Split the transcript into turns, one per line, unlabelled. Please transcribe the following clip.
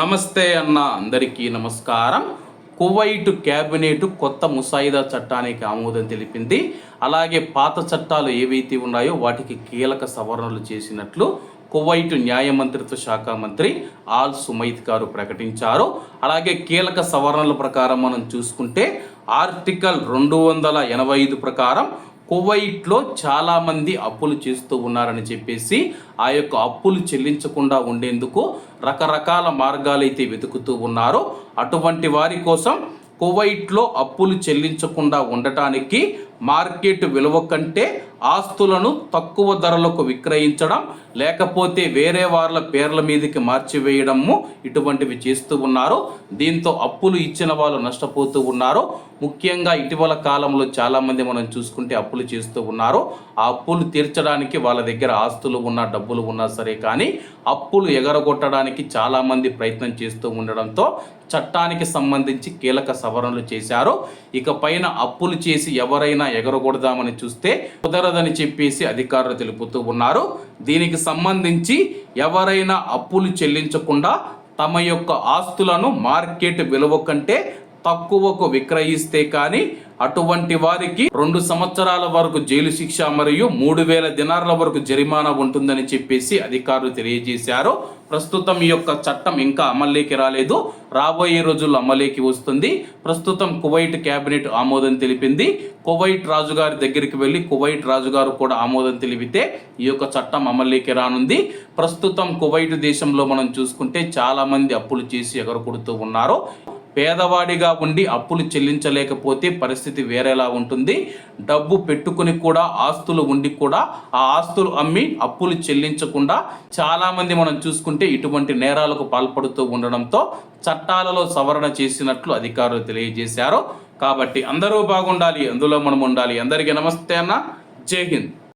నమస్తే అన్న అందరికీ నమస్కారం. కువైట్ క్యాబినెట్ కొత్త ముసాయిదా చట్టానికి ఆమోదం తెలిపింది. అలాగే పాత చట్టాలు ఏవైతే ఉన్నాయో వాటికి కీలక సవరణలు చేసినట్లు కువైట్ న్యాయ మంత్రిత్వ శాఖ మంత్రి ఆల్ సుమైత్ గారు ప్రకటించారు. అలాగే కీలక సవరణల ప్రకారం మనం చూసుకుంటే ఆర్టికల్ రెండు వందల ఎనభై ఐదు ప్రకారం కువైట్లో చాలామంది అప్పులు చేస్తూ ఉన్నారని చెప్పేసి ఆ యొక్క అప్పులు చెల్లించకుండా ఉండేందుకు రకరకాల మార్గాలు అయితే వెతుకుతూ ఉన్నారు. అటువంటి వారి కోసం కువైట్లో అప్పులు చెల్లించకుండా ఉండటానికి మార్కెట్ విలువ కంటే ఆస్తులను తక్కువ ధరలకు విక్రయించడం లేకపోతే వేరే వాళ్ళ పేర్ల మీదకి మార్చివేయడము ఇటువంటివి చేస్తూ ఉన్నారు. దీంతో అప్పులు ఇచ్చిన వాళ్ళు నష్టపోతూ ఉన్నారు. ముఖ్యంగా ఇటీవల కాలంలో చాలామంది మనం చూసుకుంటే అప్పులు చేస్తూ ఉన్నారు. ఆ అప్పులు తీర్చడానికి వాళ్ళ దగ్గర ఆస్తులు ఉన్నా డబ్బులు ఉన్నా సరే కానీ అప్పులు ఎగరగొట్టడానికి చాలామంది ప్రయత్నం చేస్తూ ఉండడంతో చట్టానికి సంబంధించి కీలక సవరణలు చేశారు. ఇక పైన అప్పులు చేసి ఎవరైనా ఎగరగొడదామని చూస్తే కుదరదని చెప్పేసి అధికారులు తెలుపుతూ ఉన్నారు. దీనికి సంబంధించి ఎవరైనా అప్పులు చెల్లించకుండా తమ యొక్క ఆస్తులను మార్కెట్ విలువ కంటే తక్కువకు విక్రయిస్తే కానీ అటువంటి వారికి రెండు సంవత్సరాల వరకు జైలు శిక్ష మరియు మూడు వేల దినార్ల వరకు జరిమానా ఉంటుందని చెప్పేసి అధికారులు తెలియజేశారు. ప్రస్తుతం ఈ యొక్క చట్టం ఇంకా అమల్లోకి రాలేదు. రాబోయే రోజుల్లో అమలుకి వస్తుంది. ప్రస్తుతం కువైట్ క్యాబినెట్ ఆమోదం తెలిపింది. కువైట్ రాజుగారి దగ్గరికి వెళ్ళి కువైట్ రాజుగారు కూడా ఆమోదం తెలిపితే ఈ యొక్క చట్టం అమల్లోకి రానుంది. ప్రస్తుతం కువైట్ దేశంలో మనం చూసుకుంటే చాలామంది అప్పులు చేసి ఎగరకొడుతూ ఉన్నారు. పేదవాడిగా ఉండి అప్పులు చెల్లించలేకపోతే పరిస్థితి వేరేలా ఉంటుంది. డబ్బు పెట్టుకుని కూడా ఆస్తులు ఉండి కూడా ఆ ఆస్తులు అమ్మి అప్పులు చెల్లించకుండా చాలామంది మనం చూసుకుంటే ఇటువంటి నేరాలకు పాల్పడుతూ ఉండడంతో చట్టాలలో సవరణ చేసినట్లు అధికారులు తెలియజేశారు. కాబట్టి అందరూ బాగుండాలి అందులో మనం ఉండాలి. అందరికీ నమస్తే అన్న. జై హింద్.